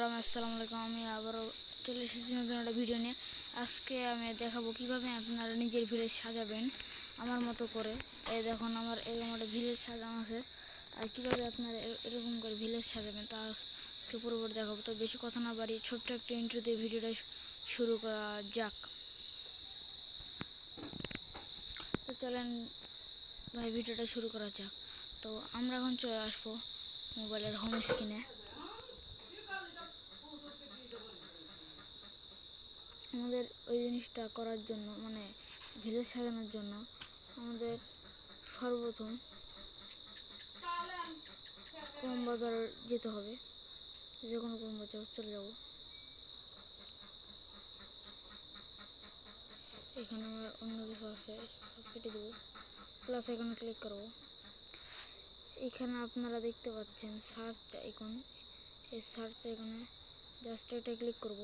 রাম আসসালামু আলাইকুম, আমি আবারও চলে এসেছি নতুন একটা ভিডিও নিয়ে। আজকে আমি দেখাবো কীভাবে আপনারা নিজের ভিলেজ সাজাবেন আমার মতো করে। এই দেখুন, আমার এরকম একটা ভিলেজ সাজানো আছে। আর কীভাবে আপনারা এরকম করে ভিলেজ সাজাবেন তা আজকে পুরোপুরি দেখাবো। তো বেশি কথা না বাড়ি ছোট্ট একটা ইন্ট্রো দিয়ে ভিডিওটা শুরু করা যাক। তো চলেন ভাই, ভিডিওটা শুরু করা যাক। তো আমরা এখন চলে আসব মোবাইলের হোম স্ক্রিনে আমাদের ওই জিনিসটা করার জন্য মানে ভিলেজ সাজানোর জন্য আমাদের সর্বপ্রথম কম বাজার যেতে হবে। যে কোনো কম বাজার চলে যাব। এখানে আমার অন্য কিছু আছে কেটে দেবো। প্লাস এখানে ক্লিক করব। এখানে আপনারা দেখতে পাচ্ছেন সার্চ আইকন এই সার্চ আইকনে জাস্ট এটা ক্লিক করব।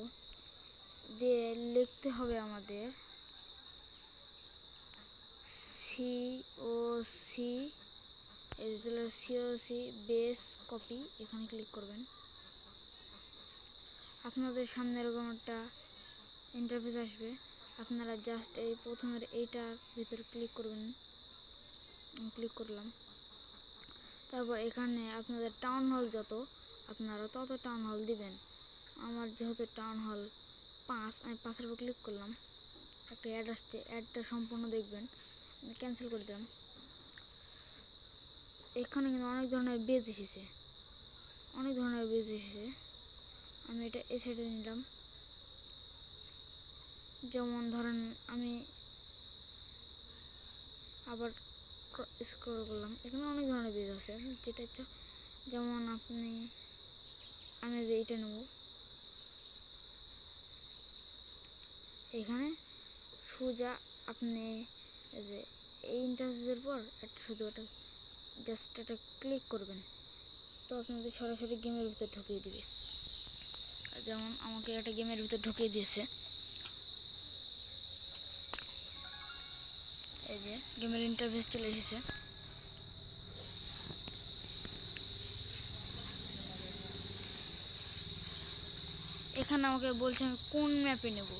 দিয়ে লিখতে হবে আমাদের C O C C O C base copy এখানে ক্লিক করবেন। আপনাদের সামনে এরকম একটা ইন্টারফেস আসবে। আপনারা জাস্ট এই প্রথমের এইটা ভিতরে ক্লিক করবেন। ক্লিক করলাম। তারপর এখানে আপনাদের টাউন হল যত, আপনারা তত টাউন হল দিবেন। আমার যেহেতু টাউন হল পাঁচ, আমি পাঁচের উপর ক্লিক করলাম। একটা অ্যাড আসছে অ্যাডটা সম্পূর্ণ দেখবেন। আমি ক্যান্সেল করে দিলাম। এখানে কিন্তু অনেক ধরনের বেজ এসেছে। অনেক ধরনের বেজ এসেছে। আমি এটা এ সাইডে নিলাম। যেমন ধরেন আমি আবার স্ক্রল করলাম। এখানে অনেক ধরনের বেজ আছে। যেটা ইচ্ছা যেমন আপনি, আমি যে এইটা নেব। এখানে সোজা আপনি এই যে এই ইন্টারফেসের পর একটা শুধু একটা জাস্ট একটা ক্লিক করবেন। তো আপনাদের সরাসরি গেমের ভিতর ঢুকিয়ে দিবে। যেমন আমাকে একটা গেমের ভিতর ঢুকিয়ে দিয়েছে। এই যে গেমের ইন্টারফেস চলে এসেছে। এখানে আমাকে বলছে আমি কোন ম্যাপে নেব?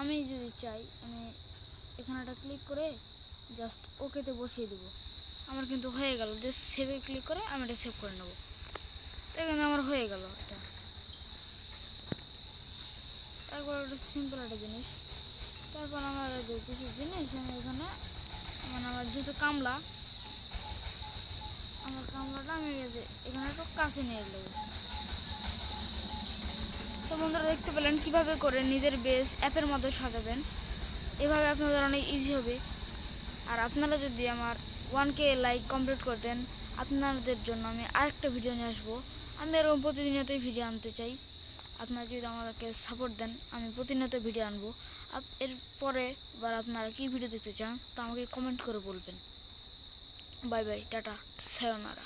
আমি যদি চাই, আমি এখানে একটা ক্লিক করে জাস্ট ওকেতে বসিয়ে দেব। আমার কিন্তু হয়ে গেল জাস্ট সেভে ক্লিক করে আমি এটা সেভ করে নেব। তো এখানে আমার হয়ে গেল এটা তারপর একটা সিম্পল একটা জিনিস। তারপর আমার যে কিছু জিনিস, আমি এখানে মানে আমার যেহেতু কামলা, আমার কামলাটা আমি এখানে একটু কাছে নিয়ে নেব। তো বন্ধুরা দেখতে পেলেন কীভাবে করে নিজের বেস অ্যাপের মধ্যে সাজাবেন। এভাবে আপনাদের অনেক ইজি হবে। আর আপনারা যদি আমার ওয়ান কে লাইক কমপ্লিট করতেন আপনাদের জন্য আমি আরেকটা ভিডিও নিয়ে আসব। আমি এরকম প্রতিনিয়তই ভিডিও আনতে চাই। আপনারা যদি আমাদেরকে সাপোর্ট দেন, আমি প্রতিনিয়ত ভিডিও আনব। এরপরে এবার আপনারা কী ভিডিও দেখতে চান, তা আমাকে কমেন্ট করে বলবেন। Bye bye tata সায়োনারা